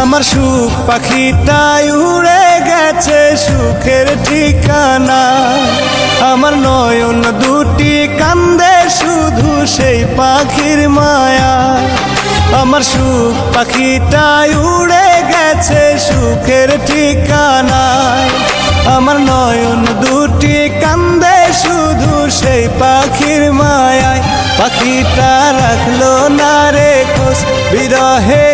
আমার সুখ পাখিটাই উড়ে গেছে সুখের ঠিকানা। আমার নয়ন দুটি কান্দে শুধু সেই পাখির মায়া। আমার সুখ পাখিটাই উড়ে গেছে সুখের ঠিকানায় আমার নয়ন দুটি কান্দে শুধু সেই পাখির মায়ায় পাখিটা রাখল না রে খোঁজ, বিরহে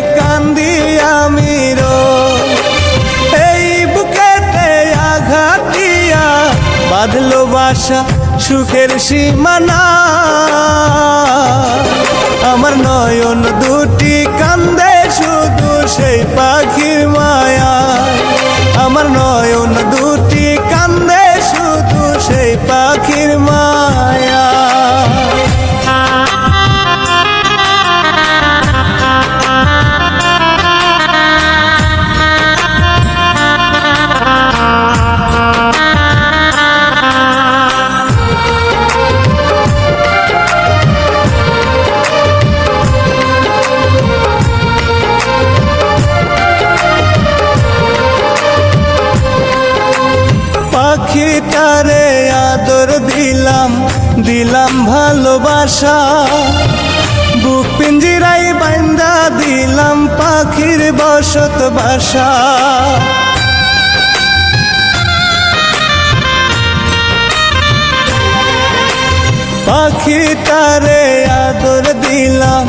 বাসা সুখের সীমানা। আমার নয়ন দুটি কান্দে, শুধু সেই পাখির মায়া। আমার নয়ন দুটি কান্দে, শুধু সেই পাখির মায়া। পাখিটারে আদর দিলাম দিলাম ভালোবাসা। বুক পিঞ্জিরাই বাইন্দা দিলাম পাখির বসত বাসা। পাখিটারে আদর দিলাম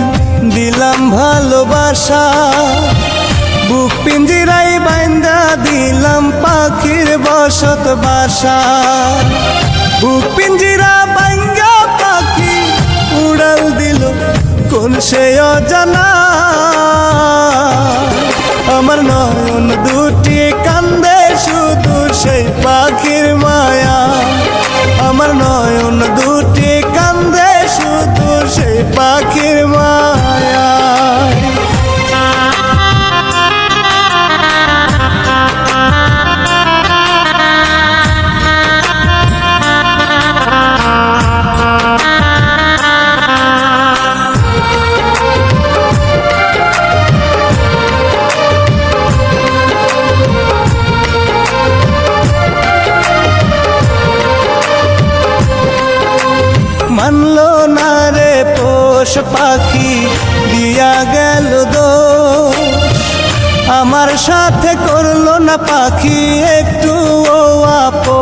দিলাম ভালোবাসা। বুক পিঞ্জিরাই দিলাম পাখির বসত বাসা। পিঞ্জিরা বাইঙ্গা পাখি উড়াল দিল কোন সে অজানা। আমার নয়ন দুটি কান্দে শুধু সেই পাখির মায়া। আমার নয়ন দুটি কান্দে শুধু সেই পাখির মায়া। পাখি দিয়া গেল দো আমার সাথে করল না পাখি একটু ও আপো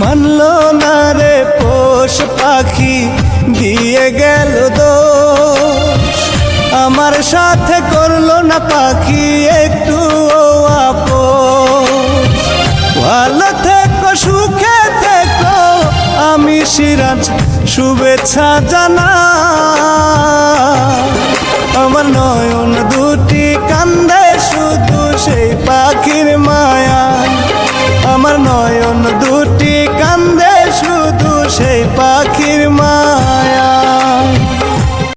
মানলো না রে পোষ পাখি, দিয়ে গেল দো আমার সাথে করল না পাখি সিরাজ শুভেচ্ছা জানা আমার নয়ন দুটি কান্দে শুধু সেই পাখির মায়া। আমার নয়ন দুটি